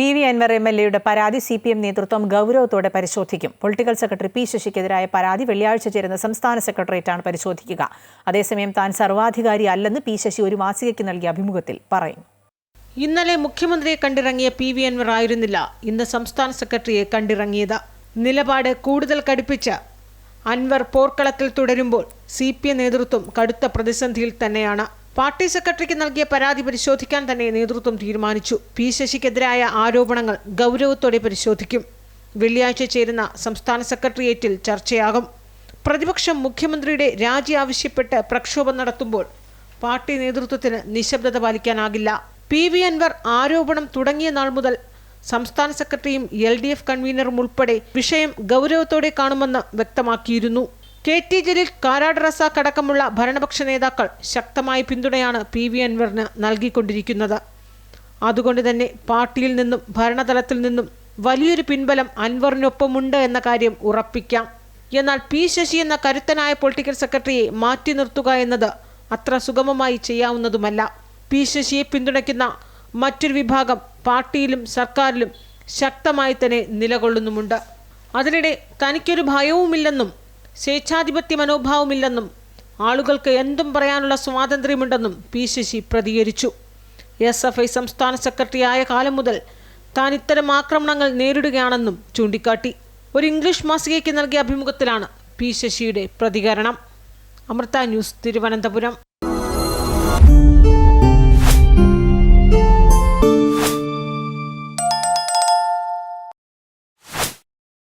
P V Anvar M L എയുടെ പരാതി C P M നേതൃത്വം ഗൗരവത്തോടെ പരിശോധിക്കും. പൊളിറ്റിക്കൽ സെക്രട്ടറി പി ശശിക്കെതിരായ പരാതി വെള്ളിയാഴ്ച ചേരുന്ന സംസ്ഥാന സെക്രട്ടേറിയറ്റാണ് പരിശോധിക്കുക. അതേസമയം താൻ സർവാധികാരി അല്ലെന്ന് പി ശശി ഒരു മാസികയ്ക്ക് നൽകിയ അഭിമുഖത്തിൽ പറയും. ഇന്നലെ മുഖ്യമന്ത്രിയെ കണ്ടിറങ്ങിയ പി വി അൻവർ ആയിരുന്നില്ല. ഇന്ന് സംസ്ഥാന സെക്രട്ടറിയെ കണ്ടിറങ്ങിയത്. നിലപാട് കൂടുതൽ കടുപ്പിച്ച് അൻവർ പോർക്കളത്തിൽ തുടരുമ്പോൾ സി പി നേതൃത്വം കടുത്ത പ്രതിസന്ധിയിൽ തന്നെയാണ്. പാർട്ടി സെക്രട്ടറിക്ക് നൽകിയ പരാതി പരിശോധിക്കാൻ തന്നെ നേതൃത്വം തീരുമാനിച്ചു. പി ശശിക്കെതിരായ ആരോപണങ്ങൾ ഗൗരവത്തോടെ പരിശോധിക്കും. വെള്ളിയാഴ്ച ചേരുന്ന സംസ്ഥാന സെക്രട്ടേറിയറ്റിൽ ചർച്ചയാകും. പ്രതിപക്ഷം മുഖ്യമന്ത്രിയുടെ രാജി ആവശ്യപ്പെട്ട് പ്രക്ഷോഭം നടത്തുമ്പോൾ പാർട്ടി നേതൃത്വത്തിന് നിശബ്ദത പാലിക്കാനാകില്ല. പി വി അൻവർ ആരോപണം തുടങ്ങിയ നാൾ മുതൽ സംസ്ഥാന സെക്രട്ടറിയും എൽ ഡി എഫ് കൺവീനറും ഉൾപ്പെടെ വിഷയം ഗൗരവത്തോടെ കാണുമെന്ന് വ്യക്തമാക്കിയിരുന്നു. കെ ടി ജലീൽ കാരാട് അടക്കമുള്ള ഭരണപക്ഷ നേതാക്കൾ ശക്തമായ പിന്തുണയാണ് പി വി അൻവറിന് നൽകിക്കൊണ്ടിരിക്കുന്നത്. അതുകൊണ്ട് തന്നെ പാർട്ടിയിൽ നിന്നും ഭരണതലത്തിൽ നിന്നും വലിയൊരു പിൻബലം അൻവറിനൊപ്പമുണ്ട് എന്ന കാര്യം ഉറപ്പിക്കാം. എന്നാൽ പി ശശി എന്ന കരുത്തനായ പൊളിറ്റിക്കൽ സെക്രട്ടറിയെ മാറ്റി നിർത്തുക എന്നത് അത്ര സുഗമമായി ചെയ്യാവുന്നതുമല്ല. പി ശശിയെ പിന്തുണയ്ക്കുന്ന മറ്റൊരു വിഭാഗം പാർട്ടിയിലും സർക്കാരിലും ശക്തമായി തന്നെ നിലകൊള്ളുന്നുമുണ്ട്. അതിനിടെ തനിക്കൊരു ഭയവുമില്ലെന്നും സ്വേച്ഛാധിപത്യ മനോഭാവമില്ലെന്നും ആളുകൾക്ക് എന്തും പറയാനുള്ള സ്വാതന്ത്ര്യമുണ്ടെന്നും പി ശശി പ്രതികരിച്ചു. എസ് എഫ് ഐ സംസ്ഥാന സെക്രട്ടറിയായ കാലം മുതൽ താൻ ഇത്തരം ആക്രമണങ്ങൾ നേരിടുകയാണെന്നും ചൂണ്ടിക്കാട്ടി. ഒരു ഇംഗ്ലീഷ് മാസികയ്ക്ക് നൽകിയ അഭിമുഖത്തിലാണ് പി ശശിയുടെ പ്രതികരണം. അമൃത ന്യൂസ് തിരുവനന്തപുരം.